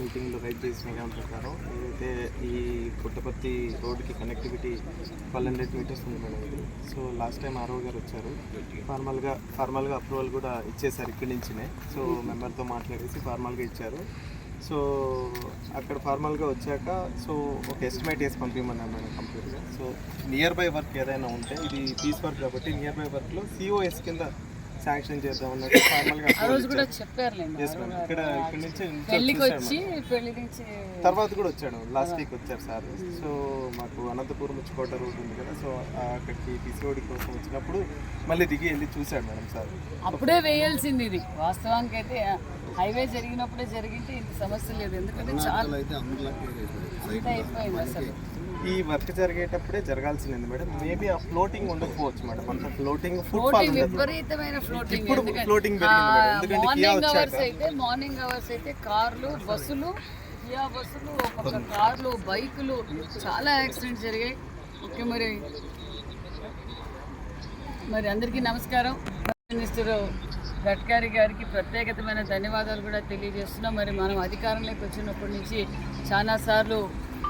మీటింగ్లో రైట్ చేసిన దాని ప్రకారం ఏదైతే ఈ పుట్టపర్తి రోడ్డుకి కనెక్టివిటీ ట్వెల్వ్ హండ్రెడ్ మీటర్స్ ఉంది మేడం ఇది. సో లాస్ట్ టైం ఆర్ఓ గారు వచ్చారు. ఫార్మల్గా ఫార్మల్గా అప్రూవల్ కూడా ఇచ్చేసారు ఇక్కడి నుంచినే. సో మెంబర్తో మాట్లాడేసి ఫార్మల్గా ఇచ్చారు. సో అక్కడ ఫార్మల్గా వచ్చాక సో ఒక ఎస్టిమేట్ వేసి పంపించమన్నాను మేడం కంప్లీట్గా సో నియర్ బై వర్క్ ఏదైనా ఉంటే ఇది పీస్ వర్క్ కాబట్టి నియర్ బై వర్క్లో సిఓఎస్ కింద శాంక్షన్ చేద్దాం అన్నట్టు ఫార్మల్గా ఆ రోజు కూడా చెప్పారులేండి ఎస్ మేడం ఇక్కడ ఇక్కడ నుంచి చూశాను వచ్చి పెళ్ళి నుంచి తర్వాత కూడా వచ్చాడు. లాస్ట్ వీక్ వచ్చారు సార్. సో మాకు అనంతపురం ఉచ్చుకోట రోడ్ ఉంది కదా సో అక్కడికి పిసిఓడి కోసం వచ్చినప్పుడు మళ్ళీ దిగి వెళ్ళి చూశాడు మేడం సార్. అప్పుడే వేయాల్సింది ఇది. వాస్తవానికి అయితే హైవే జరిగినప్పుడే జరిగింటే ఇంత సమస్య లేదు. ఎందుకంటే చాలా అంతా అయిపోయింది అసలు. ఈ వర్క్ జరిగేటప్పుడే జరగాల్సింది మేడం. మేబీ ఆ ఫ్లోటింగ్ ఉండకపోవచ్చు మేడం. అంత ఫ్లోటింగ్ ఫాల్ ఫ్లోటింగ్ విపరీతమైన ఫ్లోటింగ్ ఇప్పుడు ఫ్లోటింగ్ పెరిగింది మార్నింగ్ అవర్స్ అయితే మార్నింగ్ అవర్స్ అయితే కార్లు బస్సులు కియా బస్సులు ఒక కార్లు బైకులు చాలా యాక్సిడెంట్స్ జరిగాయి. ఓకే మరి. మరి అందరికీ నమస్కారం. మినిస్టర్ గడ్కరీ గారికి ప్రత్యేకతమైన ధన్యవాదాలు కూడా తెలియజేస్తున్నాం. మరి మనం అధికారంలోకి వచ్చినప్పటి నుంచి చాలా సార్లు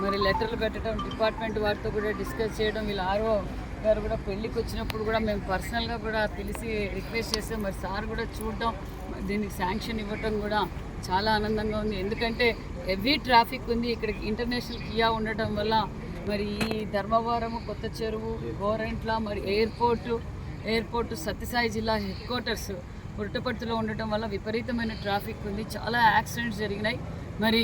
మరి లెటర్లు పెట్టడం డిపార్ట్మెంట్ వారితో కూడా డిస్కస్ చేయడం వీళ్ళ ఆరో గారు కూడా పెళ్ళికి వచ్చినప్పుడు కూడా మేము పర్సనల్గా కూడా పిలిచి రిక్వెస్ట్ చేస్తే మరి సార్ కూడా చూడడం దీనికి శాంక్షన్ ఇవ్వటం కూడా చాలా ఆనందంగా ఉంది. ఎందుకంటే హెవీ ట్రాఫిక్ ఉంది. ఇక్కడ ఇంటర్నేషనల్ కియా ఉండటం వల్ల మరి ఈ ధర్మవరం కొత్త చెరువు గోరెంట్ల మరి ఎయిర్పోర్టు ఎయిర్పోర్ట్ సత్యసాయి జిల్లా హెడ్ క్వార్టర్స్ పుట్టపర్తిలో ఉండటం వల్ల విపరీతమైన ట్రాఫిక్ ఉంది. చాలా యాక్సిడెంట్స్ జరిగినాయి. మరి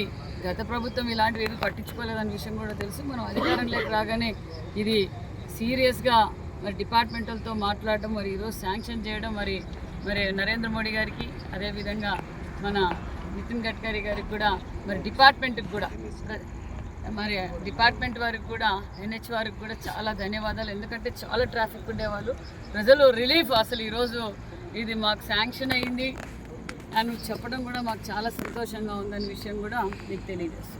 గత ప్రభుత్వం ఇలాంటివి ఏమి పట్టించుకోలేదన్న విషయం కూడా తెలుసు. మనం అధికారంలోకి రాగానే ఇది సీరియస్గా మరి డిపార్ట్మెంటల్తో మాట్లాడడం మరి ఈరోజు శాంక్షన్ చేయడం మరి మరి నరేంద్ర మోడీ గారికి అదేవిధంగా మన నితిన్ గడ్కరీ గారికి కూడా మరి డిపార్ట్మెంట్కి కూడా మరి డిపార్ట్మెంట్ వారికి కూడా ఎన్హెచ్ వారికి కూడా చాలా ధన్యవాదాలు. ఎందుకంటే చాలా ట్రాఫిక్ ఉండేవాళ్ళు. ప్రజలు రిలీఫ్ అసలు ఈరోజు ఇది మాకు శాంక్షన్ అయింది. అని చెప్పడం కూడా మాకు చాలా సంతోషంగా ఉందనే విషయం కూడా మీకు తెలియజేస్తుంది.